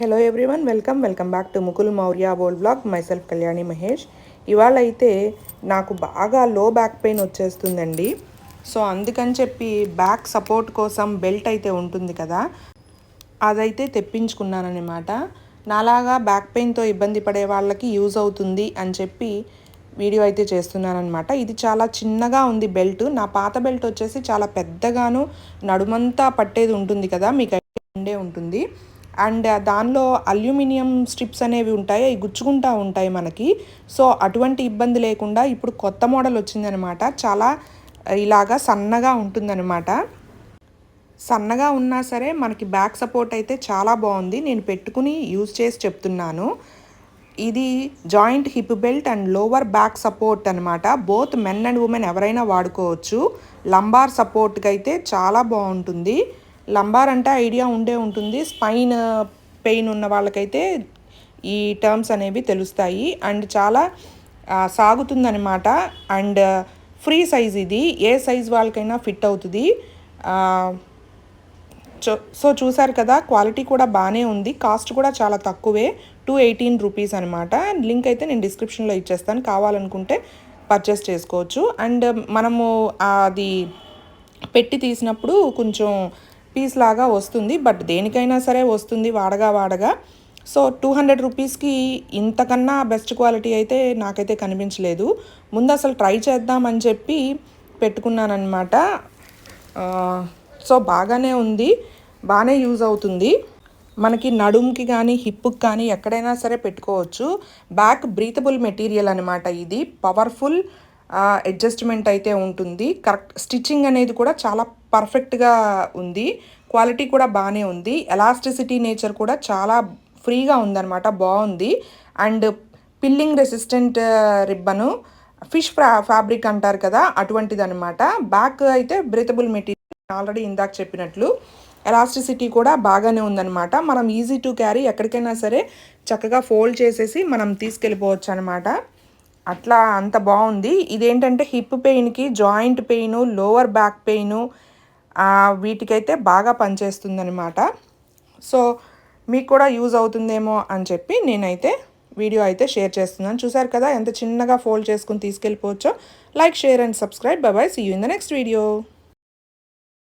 Hello everyone welcome welcome back to Mukul Maurya boll blog myself Kalyani Mahesh ఇవాళ అయితే నాకు బాగా లో బ్యాక్ పెయిన్ వచ్చేస్తుందండి. సో అందుకని చెప్పి బ్యాక్ సపోర్ట్ కోసం బెల్ట్ అయితే ఉంటుంది కదా అదైతే తెప్పించుకున్నానమాట నాలాగా బ్యాక్ పెయిన్తో ఇబ్బంది పడే వాళ్ళకి యూజ్ అవుతుంది అని చెప్పి వీడియో అయితే చేస్తున్నానమాట ఇది చాలా చిన్నగా ఉంది బెల్ట్ నా పాత బెల్ట్ వచ్చేసి చాలా పెద్దగాను నడుమంతా పట్టేది ఉంటుంది కదా మీకు ఉండే ఉంటుంది. అండ్ దానిలో అల్యూమినియం స్ట్రిప్స్ అనేవి ఉంటాయి అవి గుచ్చుకుంటూ ఉంటాయి మనకి. సో అటువంటి ఇబ్బంది లేకుండా ఇప్పుడు కొత్త మోడల్ వచ్చిందనమాట. చాలా ఇలాగా సన్నగా ఉంటుందన్నమాట సన్నగా ఉన్నా సరే మనకి బ్యాక్ సపోర్ట్ అయితే చాలా బాగుంది. నేను పెట్టుకుని యూజ్ చేసి చెప్తున్నాను. ఇది joint hip belt and lower back support అనమాట. బోత్ మెన్ అండ్ ఉమెన్ ఎవరైనా వాడుకోవచ్చు. లంబార్ సపోర్ట్కి అయితే చాలా బాగుంటుంది. లంబార్ అంటే ఐడియా ఉండే ఉంటుంది. స్పైన్ పెయిన్ ఉన్న వాళ్ళకైతే ఈ టర్మ్స్ అనేవి తెలుస్తాయి. అండ్ చాలా సాగుతుందనమాట అండ్ ఫ్రీ సైజ్ ఇది. ఏ సైజ్ వాళ్ళకైనా ఫిట్ అవుతుంది. సో చూసారు కదా క్వాలిటీ కూడా బాగానే ఉంది. కాస్ట్ కూడా చాలా తక్కువే. టూ ఎయిటీన్ రూపీస్ అనమాట లింక్ అయితే నేను డిస్క్రిప్షన్లో ఇచ్చేస్తాను. కావాలనుకుంటే పర్చేస్ చేసుకోవచ్చు. అండ్ మనము అది పెట్టి తీసినప్పుడు కొంచెం పీస్ లాగా వస్తుంది బట్ దేనికైనా సరే వస్తుంది వాడగా వాడగా. సో టూ హండ్రెడ్ రూపీస్కి ఇంతకన్నా బెస్ట్ క్వాలిటీ అయితే నాకైతే కనిపించలేదు. ముందు అసలు ట్రై చేద్దామని చెప్పి పెట్టుకున్నానమాట సో బాగానే ఉంది బాగానే యూజ్ అవుతుంది. మనకి నడుముకి కానీ హిప్కి కానీ ఎక్కడైనా సరే పెట్టుకోవచ్చు. బ్యాక్ బ్రీతబుల్ మెటీరియల్ అనమాట ఇది పవర్ఫుల్ అడ్జస్ట్మెంట్ అయితే ఉంటుంది. కరెక్ట్ స్టిచ్చింగ్ అనేది కూడా చాలా పర్ఫెక్ట్గా ఉంది. క్వాలిటీ కూడా బాగానే ఉంది. ఎలాస్టిసిటీ నేచర్ కూడా చాలా ఫ్రీగా ఉందన్నమాట. బాగుంది. అండ్ పిల్లింగ్ రెసిస్టెంట్ రిబ్బను ఫిష్ ఫ్రా ఫ్యాబ్రిక్ అంటారు కదా అటువంటిది అనమాట బ్యాక్ అయితే బ్రీతబుల్ మెటీరియల్ ఆల్రెడీ ఇందాక చెప్పినట్లు. ఎలాస్టిసిటీ కూడా బాగానే ఉందన్నమాట. మనం ఈజీ టు క్యారీ ఎక్కడికైనా సరే చక్కగా ఫోల్డ్ చేసేసి మనం తీసుకెళ్ళిపోవచ్చు అనమాట అట్లా అంత బాగుంది. ఇదేంటంటే hip పెయిన్కి joint pain lower back pain వీటికైతే బాగా పనిచేస్తుందనమాట సో మీకు కూడా యూజ్ అవుతుందేమో అని చెప్పి నేనైతే వీడియో అయితే షేర్ చేస్తున్నాను. చూసారు కదా ఎంత చిన్నగా ఫోల్డ్ చేసుకుని తీసుకెళ్ళిపోవచ్చో. Like share and subscribe. బాబాయ్ see you in the next video